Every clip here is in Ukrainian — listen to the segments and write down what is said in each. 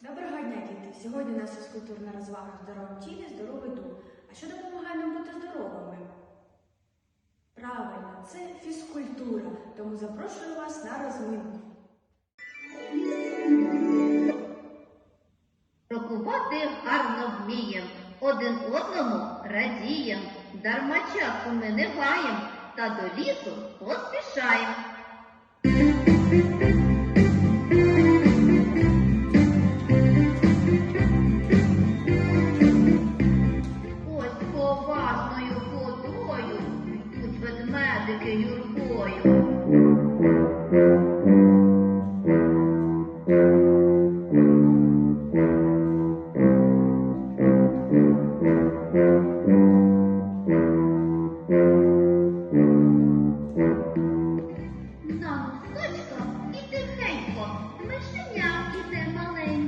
Доброго дня, діти! Сьогодні у нас фізкультурна розвага здоровим тілі, здоровий дух. А що допомагає нам бути здоровими? Правильно, це фізкультура. Тому запрошую вас на розминку. Рокувати гарно вмієм, один одному радієм, дарма часу ми не гаєм, та до лісу поспішаєм. Ведмедики юрбою. На носочках і тихенько, мишеня іде маленьке.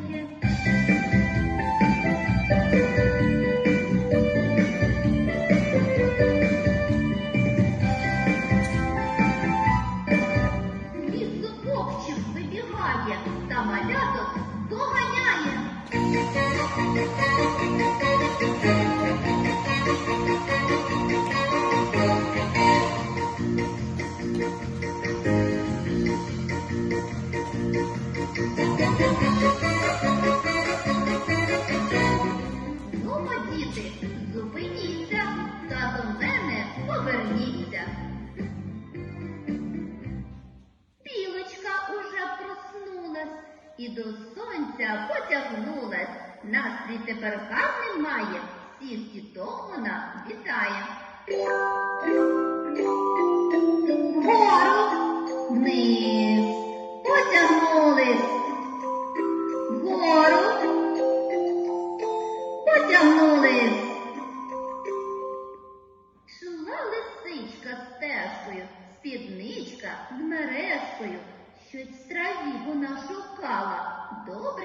Сонця потягнулась. Настрій тепер гарний має, всіх діток вона вітає.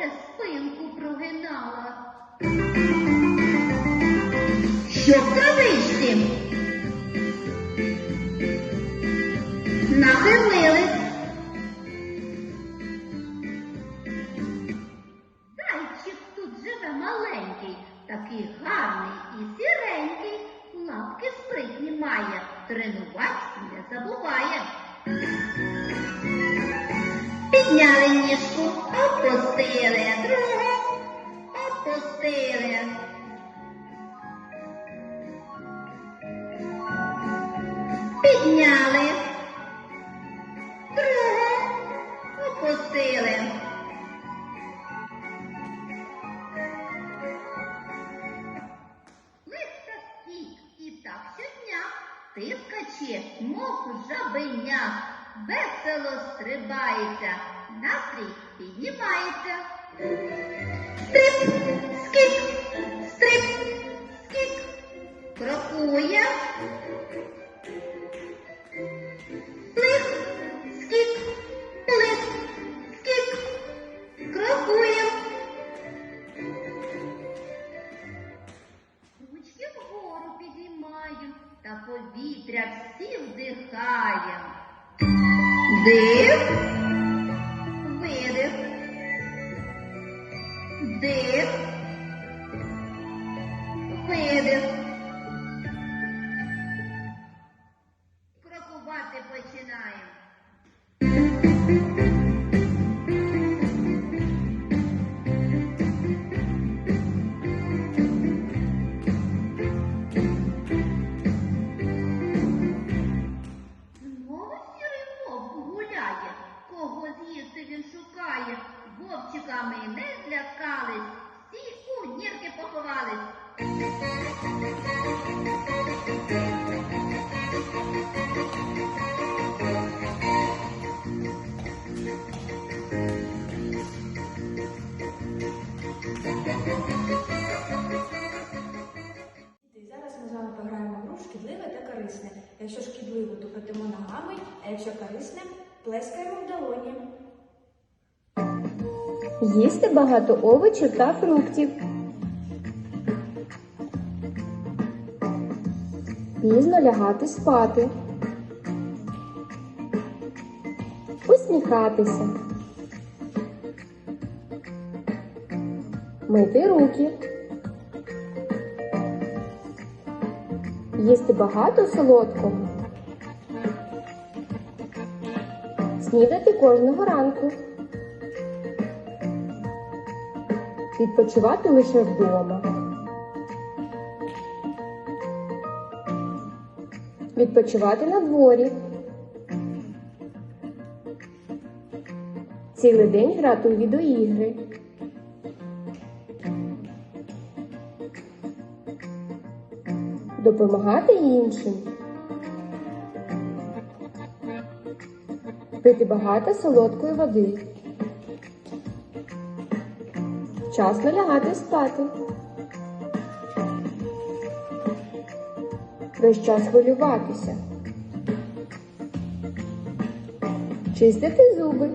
Добре спинку прогинала. Що в травичці? Нахилились. Зайчик тут живе маленький, такий гарний і сіренький, лапки спритні має, тренувать не забуває. Піднімається. Стрип, скік, стрип, крокує. Плих, скік, плих, скік, крокує. Ручки вгору підіймаю, та повітря всі вдихає. Дих, Починаємо. Знову сірий вовк гуляє, кого з'їсти він шукає. Вовчиками не злякались, всі у нірки поховались. корисне. Якщо шкідливо, то потимо ногами, а якщо корисне, плескаємо в долоні. Їсти багато овочів та фруктів. Пізно лягати спати. Усміхатися. Мити руки. їсти багато солодкого, снідати кожного ранку, відпочивати лише вдома, відпочивати на дворі, цілий день грати у відеоігри. допомагати іншим, пити багато солодкої води, вчасно лягати спати, весь час хвилюватися, чистити зуби.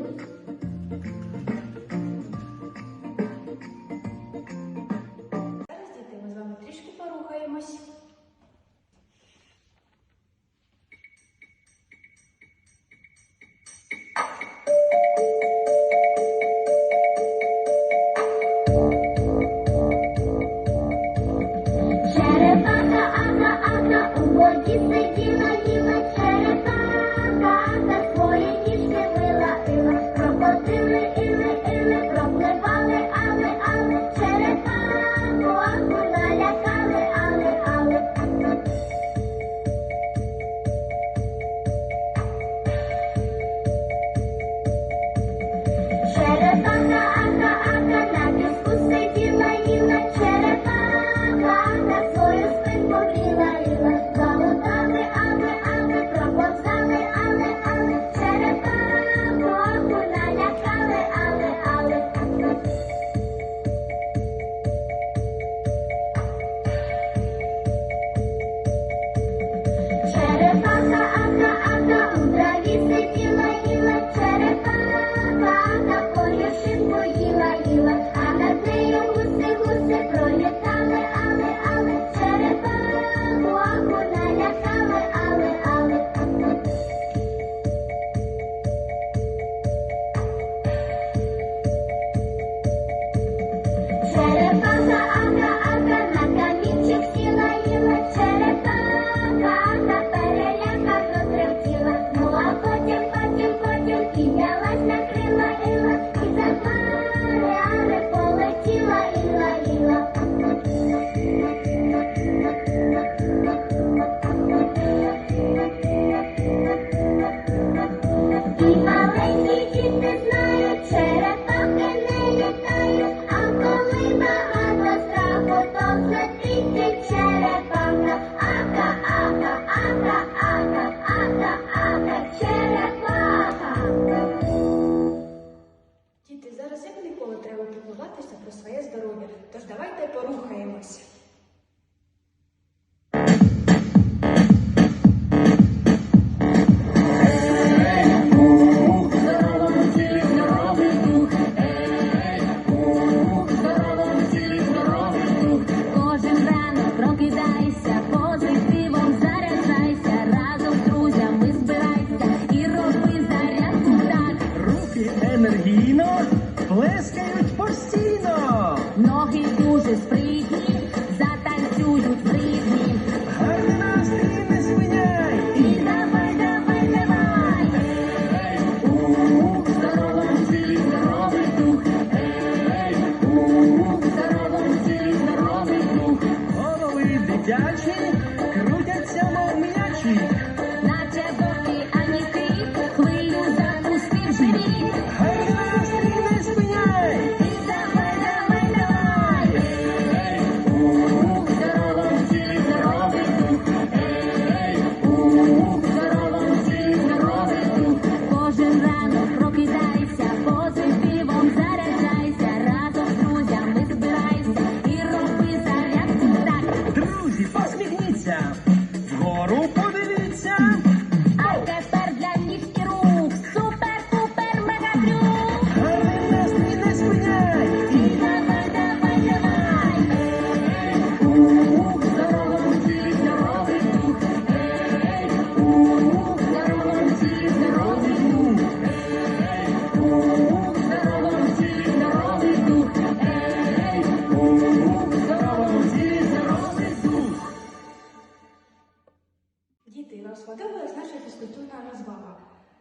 Наша фізкультурна розвага.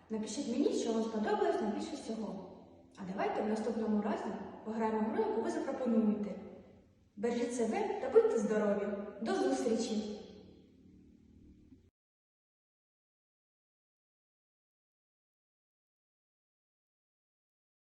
Напишіть мені, що вам сподобалось найбільше всього. А давайте в наступному разі пограємо гру, яку ви запропонуєте. Бережіть себе та будьте здорові! До зустрічі!